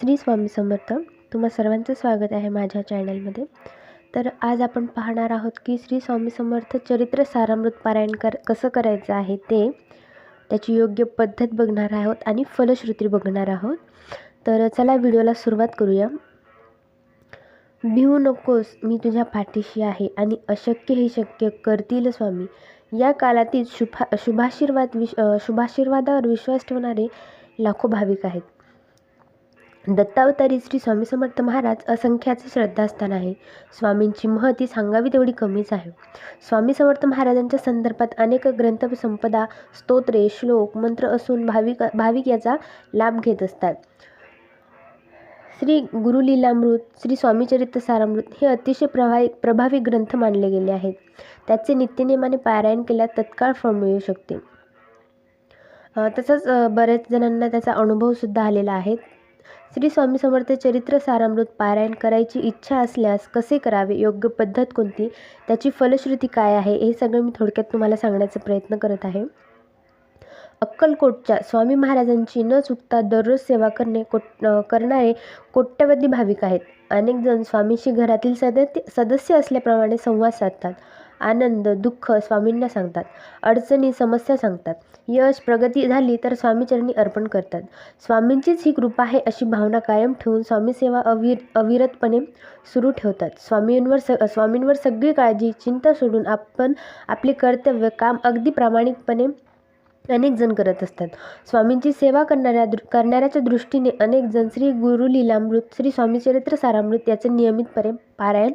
श्री स्वामी समर्थ. तुम्हा सर्वांचं स्वागत आहे माझ्या चॅनलमध्ये. तर आज आपण पाहणार आहोत की श्री स्वामी समर्थ चरित्र सारामृत पारायण कर कसं करायचं आहे ते त्याची योग्य पद्धत बघणार आहोत आणि फलश्रुती बघणार आहोत. तर चला व्हिडिओला सुरुवात करूया. भिवू नकोस मी तुझ्या पाठीशी आहे आणि अशक्य हे शक्य करतील स्वामी. या काळातील शुभा शुभाशीर्वाद विश शुभाशीर्वादावर विश्वास ठेवणारे लाखो भाविक आहेत. दत्तावतारी श्री स्वामी समर्थ महाराज असंख्याचे श्रद्धास्थान आहे. स्वामींची महती सांगावी तेवढी कमीच आहे. स्वामी समर्थ महाराजांच्या संदर्भात अनेक ग्रंथ संपदा स्तोत्रे श्लोक मंत्र असून भाविक भाविक याचा लाभ घेत असतात. श्री गुरुलीलामृत श्री स्वामीचरित्र सारामृत हे अतिशय प्रभावी प्रभावी ग्रंथ मानले गेले आहेत. त्याचे नित्यनियमाने पारायण केल्यास तत्काळ फळ मिळू शकते. तसंच बऱ्याच जणांना त्याचा अनुभवसुद्धा आलेला आहे. श्री स्वामी समर्थ चरित्र सारामृत पारायण करायची इच्छा असल्यास कसे करावे? योग्य पद्धत कोणती? त्याची फलश्रुती काय आहे? हे सगळं मी थोडक्यात तुम्हाला सांगण्याचा प्रयत्न करत आहे. अक्कलकोटच्या स्वामी महाराजांची न चुकता दररोज सेवा करणे कोट करणारे कोट्यवधी भाविक आहेत. अनेक जण स्वामीशी घरातील सदस्य सदस्य असल्याप्रमाणे संवाद साधतात. आनंद दुःख स्वामींना सांगतात. अडचणी समस्या सांगतात. यश प्रगती झाली तर स्वामीचरणी अर्पण करतात. स्वामींचीच ही कृपा आहे अशी भावना कायम ठेवून स्वामी सेवा अविर अविरतपणे सुरू ठेवतात. स्वामींवर स स्वामींवर सगळी काळजी चिंता सोडून आपण आपले कर्तव्य काम अगदी प्रामाणिकपणे अनेक जण करत असतात. स्वामींची सेवा करणाऱ्या दृ करणाऱ्याच्या दृष्टीने अनेक जण श्री गुरुलीलामृत श्री स्वामीचरित्र सारामृत याचे नियमितपणे पारायण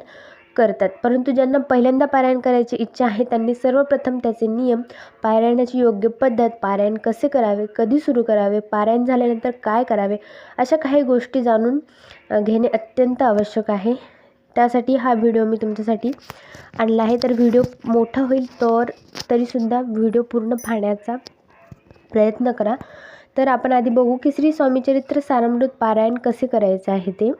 करतात. परंतु ज्यांना पहिल्यांदा पारायण करायची इच्छा आहे त्यांनी सर्वप्रथम त्याचे नियम पारायणाची योग्य पद्धत पारायण कसे करावे कधी सुरू करावे पारायण झाल्यानंतर काय करावे अशा काही गोष्टी जाणून घेणे अत्यंत आवश्यक आहे. त्यासाठी हा व्हिडिओ मी तुमच्यासाठी आणला आहे. तर व्हिडिओ मोठा होईल तर तरीसुद्धा व्हिडिओ पूर्ण पाहण्याचा प्रयत्न करा. तर आपण आधी बघू की श्री स्वामीचरित्र सारामृत पारायण कसे करायचे आहे ते.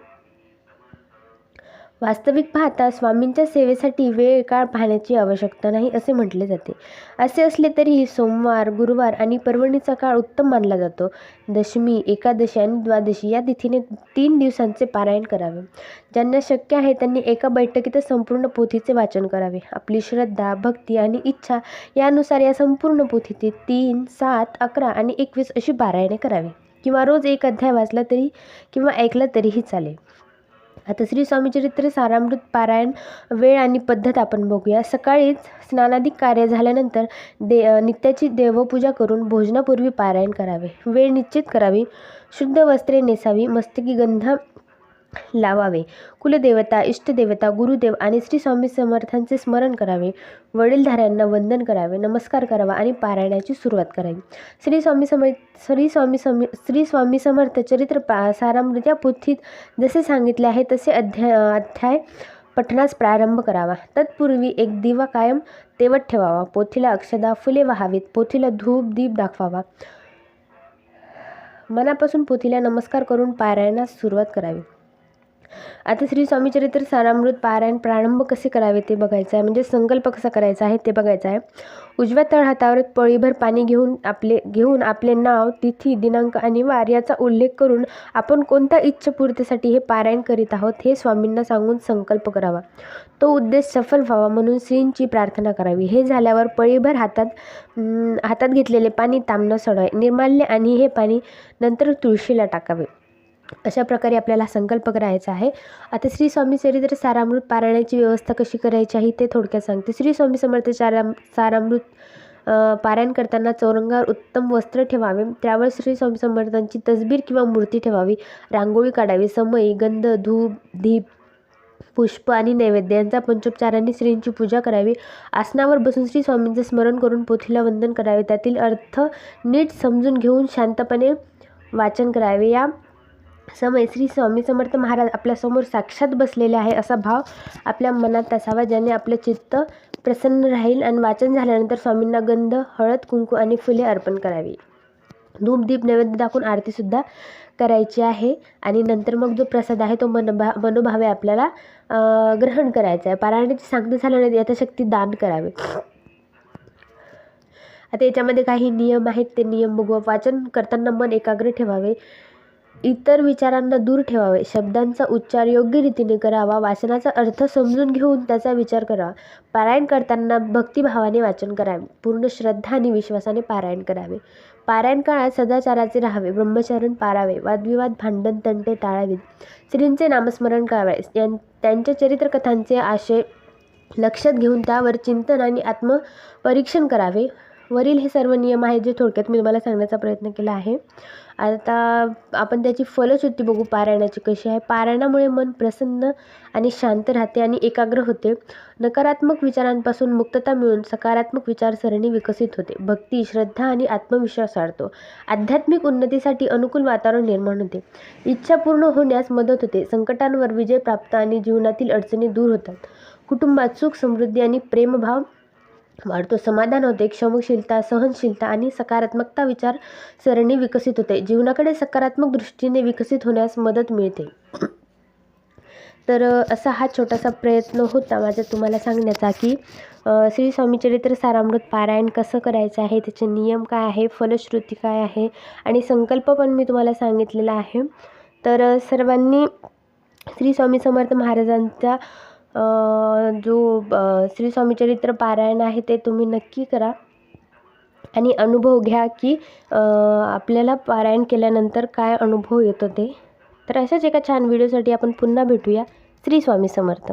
वास्तविक पाहता स्वामींच्या सेवेसाठी वेळ काळ पाहण्याची आवश्यकता नाही असे म्हटले जाते. असे असले तरीही सोमवार गुरुवार आणि पर्वणीचा काळ उत्तम मानला जातो. दशमी एकादशी आणि द्वादशी या तिथीने तीन दिवसांचे पारायण करावे. ज्यांना शक्य आहे त्यांनी एका बैठकीतच संपूर्ण पोथीचे वाचन करावे. आपली श्रद्धा भक्ती आणि इच्छा यानुसार या संपूर्ण पोथीचे तीन सात अकरा आणि एकवीस अशी पारायणे करावी. किंवा रोज एक अध्याय वाचला तरी किंवा ऐकला तरीही चालेल. आता श्री स्वामीचरित्र सारामृत पारायण वेळ आणि पद्धत आपण बघूया. सकाळीच स्नानाधिक कार्य झाल्यानंतर दे नित्याची देवपूजा करून भोजनापूर्वी पारायण करावे. वेळ निश्चित करावी. शुद्ध वस्त्रे नेसावी. मस्तकी गंध लावावे. कुलदेवता इष्टदेवता गुरुदेव आणि श्री स्वामी समर्थांचे स्मरण करावे. वडीलधाऱ्यांना वंदन करावे नमस्कार करावा आणि पारायणाची सुरुवात करावी. श्री स्वामी सम श्री स्वामी सम श्री स्वामी समर्थ चरित्र पा सारामृत या पोथीत जसे सांगितले आहे तसे अध्याय अध्याय पठणास प्रारंभ करावा. तत्पूर्वी एक दिवा कायम तेवत ठेवावा. पोथीला अक्षदा फुले व्हावीत. पोथीला धूप दीप दाखवावा. मनापासून पोथीला नमस्कार करून पारायणास सुरुवात करावी. आता श्री स्वामीचरित्र सारामृत पारायण प्रारंभ कसे करावे ते बघायचं आहे. म्हणजे संकल्प कसा करायचा आहे ते बघायचं आहे. उजव्या तळ हातावर पळीभर पाणी घेऊन आपले घेऊन आपले नाव तिथी दिनांक आणि वार याचा उल्लेख करून आपण कोणत्या इच्छापूर्तीसाठी हे पारायण करीत आहोत हे स्वामींना सांगून संकल्प करावा. तो उद्देश सफल व्हावा म्हणून श्रींची प्रार्थना करावी. हे झाल्यावर पळीभर हातात हातात घेतलेले पाणी तांबणं सोडवावे निर्माल्य आणि हे पाणी नंतर तुळशीला टाकावे. अशा प्रकारे आपल्याला संकल्प करायचा आहे. आता श्री स्वामी चरित्र सारामृत पारायणाची व्यवस्था कशी करायची आहे ते थोडक्यात सांगते. श्री स्वामी समर्थ साराम सारामृत पारायण करताना चौरंगावर उत्तम वस्त्र ठेवावे. त्यावर श्री स्वामी समर्थांची तसबीर किंवा मूर्ती ठेवावी. रांगोळी काढावी. समयी गंध धूप दीप पुष्प आणि नैवेद्य यांचा पंचोपचारांनी श्रींची पूजा करावी. आसनावर बसून श्री स्वामींचे स्मरण करून पोथीला वंदन करावे. त्यातील अर्थ नीट समजून घेऊन शांतपणे वाचन करावे. या समय श्री स्वामी समर्थ महाराज आपल्यासमोर साक्षात बसलेले आहे असा भाव आपल्या मनात असावा ज्याने आपलं चित्त प्रसन्न राहील आणि वाचन झाल्यानंतर स्वामींना गंध हळद कुंकू आणि फुले अर्पण करावी. धूप दीप नैवेद्य दाखवून आरतीसुद्धा करायची आहे आणि नंतर मग जो प्रसाद आहे तो मनभा मनोभावे आपल्याला ग्रहण करायचा आहे. पारायणाची सांगता झाल्याने यथाशक्ती दान करावे. आता याच्यामध्ये काही नियम आहेत. ते नियम बघू वाचन करताना मन एकाग्र ठेवावे. इतर विचारांना दूर ठेवावे शब्दांचा उच्चार योग्य रीतीने करावा वाचनाचा अर्थ समजून घेऊन त्याचा विचार करावा. पारायण करताना भक्तिभावाने वाचन करावे पूर्ण श्रद्धा आणि विश्वासाने पारायण करावे. पारायण काळात सदाचाराचे राहावे ब्रह्मचरण पारावे वादविवाद भांडण तंटे टाळावेत. श्रींचे नामस्मरण करावे यां त्यांच्या चरित्रकथांचे आशय लक्षात घेऊन त्यावर चिंतन आणि आत्मपरीक्षण करावे. वरील हे सर्व नियम आहेत जे थोडक्यात मी तुम्हाला सांगण्याचा प्रयत्न केला आहे. आता आपण त्याची फलश्रुती बघू. पारायणाची कशी आहे. पारायणामुळे मन प्रसन्न आणि शांत राहते आणि एकाग्र होते. नकारात्मक विचारांपासून मुक्तता मिळून सकारात्मक विचारसरणी विकसित होते. भक्ती श्रद्धा आणि आत्मविश्वास वाढतो. आध्यात्मिक उन्नतीसाठी अनुकूल वातावरण निर्माण होते. इच्छा पूर्ण होण्यास मदत होते. संकटांवर विजय प्राप्त आणि जीवनातील अडचणी दूर होतात. कुटुंबात सुख समृद्धी आणि प्रेमभाव वाढतो. समाधान होते क्षमशीलता सहनशीलता आणि सकारात्मकता विचार सरणी विकसित होते. जीवनाकडे सकारात्मक दृष्टीने विकसित होण्यास मदत मिळते. तर असा हा छोटासा प्रयत्न होता माझा तुम्हाला सांगण्याचा की अ, श्री स्वामीचरित्र सारामृत पारायण कसं करायचं आहे त्याचे नियम काय आहे फलश्रुती काय आहे आणि संकल्प पण मी तुम्हाला सांगितलेला आहे. तर सर्वांनी श्री स्वामी समर्थ महाराजांचा जो श्री स्वामीचरित्र पारायण आहे ते तुम्ही नक्की करा. आणि अनुभव घ्या की आपल्याला पारायण केल्यानंतर काय अनुभव येतो ते. तर अशाच एका छान व्हिडिओसाठी आपण पुन्हा भेटूया. श्री स्वामी समर्थ.